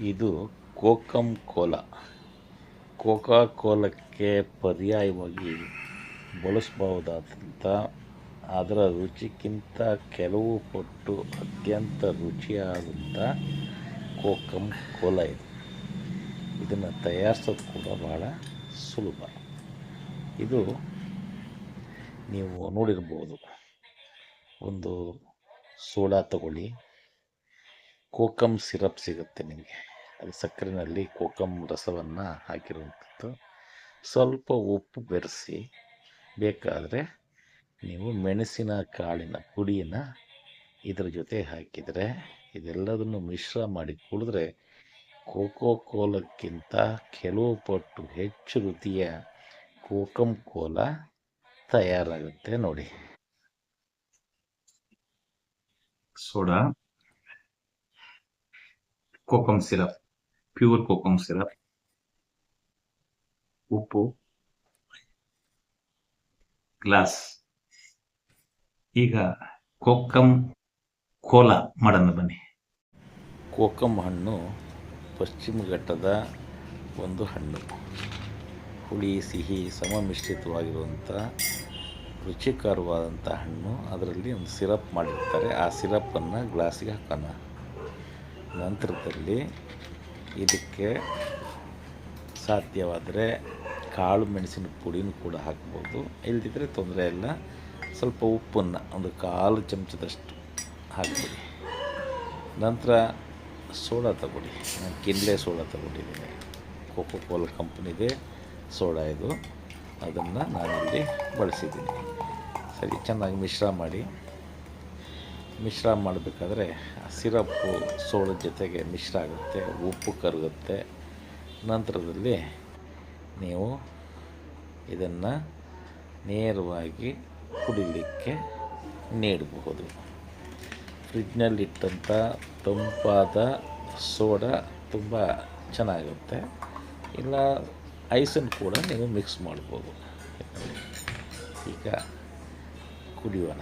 ಇದು kokum Cola. Coca ಕೋಲಕ್ಕೆ ಪರ್ಯಾಯವಾಗಿ ಬಳಸಬಹುದಾದಂಥ ಅದರ ರುಚಿಗಿಂತ ಕೆಲವು ಪಟ್ಟು ಅತ್ಯಂತ ರುಚಿಯಾದಂಥ ಕೋಕಮ್ ಕೋಲಾ ಇದು. ಇದನ್ನು ತಯಾರಿಸೋದು ಕೂಡ ಭಾಳ ಸುಲಭ. ಇದು ನೀವು ನೋಡಿರ್ಬೋದು. ಒಂದು ಸೋಡಾ ತಗೊಳ್ಳಿ ಕೋಕಮ್ ಸಿರಪ್ ಸಿಗುತ್ತೆ ನಿಮಗೆ. ಅದು ಸಕ್ಕರೆನಲ್ಲಿ ಕೋಕಮ್ ರಸವನ್ನು ಹಾಕಿರುವಂಥದ್ದು. ಸ್ವಲ್ಪ ಉಪ್ಪು ಬೆರೆಸಿ, ಬೇಕಾದರೆ ನೀವು ಮೆಣಸಿನ ಕಾಳಿನ ಪುಡಿನ ಇದರ ಜೊತೆ ಹಾಕಿದರೆ, ಇದೆಲ್ಲದನ್ನು ಮಿಶ್ರ ಮಾಡಿ ಕುಡಿದ್ರೆ ಕೋಕೋ ಕೋಲಕ್ಕಿಂತ ಕೆಲವು ಪಟ್ಟು ಹೆಚ್ಚು ರುಚಿಯ ಕೋಕಮ್ ಕೋಲ ತಯಾರಾಗುತ್ತೆ ನೋಡಿ. Soda. Kokum syrup, pure kokum syrup. ಉಪ್ಪು. ಗ್ಲಾಸ್. ಈಗ ಕೋಕಮ್ ಕೋಲಾ ಮಾಡೋಣ ಬನ್ನಿ. ಕೋಕಮ್ ಹಣ್ಣು ಪಶ್ಚಿಮ ಘಟ್ಟದ ಒಂದು ಹಣ್ಣು. ಹುಳಿ, ಸಿಹಿ ಸಮಮಿಶ್ರಿತವಾಗಿರುವಂಥ ರುಚಿಕರವಾದಂಥ ಹಣ್ಣು. ಅದರಲ್ಲಿ ಒಂದು ಸಿರಪ್ ಮಾಡಿರ್ತಾರೆ. ಆ ಸಿರಪ್ಪನ್ನು ಗ್ಲಾಸಿಗೆ ಹಾಕೋಣ. ನಂತರದಲ್ಲಿ ಇದಕ್ಕೆ ಸಾಧ್ಯವಾದರೆ ಕಾಳು ಮೆಣಸಿನ ಪುಡಿನೂ ಕೂಡ ಹಾಕ್ಬೋದು. ಇಲ್ದಿದ್ರೆ ತೊಂದರೆ ಇಲ್ಲ. ಸ್ವಲ್ಪ ಉಪ್ಪನ್ನು ಒಂದು ಕಾಲು ಚಮಚದಷ್ಟು ಹಾಕ್ಬಿಡಿ. ನಂತರ ಸೋಡಾ ತಗೊಳ್ಳಿ. ನಾನು ಕಿನ್ಲೆ ಸೋಡಾ ತಗೊಂಡಿದ್ದೀನಿ. ಕೋಕೋ ಕೋಲ ಕಂಪ್ನಿದೆ ಸೋಡಾ ಇದು. ಅದನ್ನು ನಾನಿಲ್ಲಿ ಬಳಸಿದ್ದೀನಿ. ಸರಿ, ಚೆನ್ನಾಗಿ ಮಿಶ್ರ ಮಾಡಿ. ಮಿಶ್ರ ಮಾಡಬೇಕಾದ್ರೆ ಸಿರಪ್ಪು ಸೋಡದ ಜೊತೆಗೆ ಮಿಶ್ರ ಆಗುತ್ತೆ, ಉಪ್ಪು ಕರಗುತ್ತೆ. ನಂತರದಲ್ಲಿ ನೀವು ಇದನ್ನು ನೇರವಾಗಿ ಕುಡಿಲಿಕ್ಕೆ ನೀಡಬಹುದು. ಫ್ರಿಡ್ಜ್ನಲ್ಲಿಟ್ಟಂಥ ತಂಪಾದ ಸೋಡಾ ತುಂಬ ಚೆನ್ನಾಗುತ್ತೆ. ಇಲ್ಲ ಐಸನ್ನು ಕೂಡ ನೀವು ಮಿಕ್ಸ್ ಮಾಡ್ಬೋದು. ಈಗ ಕುಡಿಯೋಣ.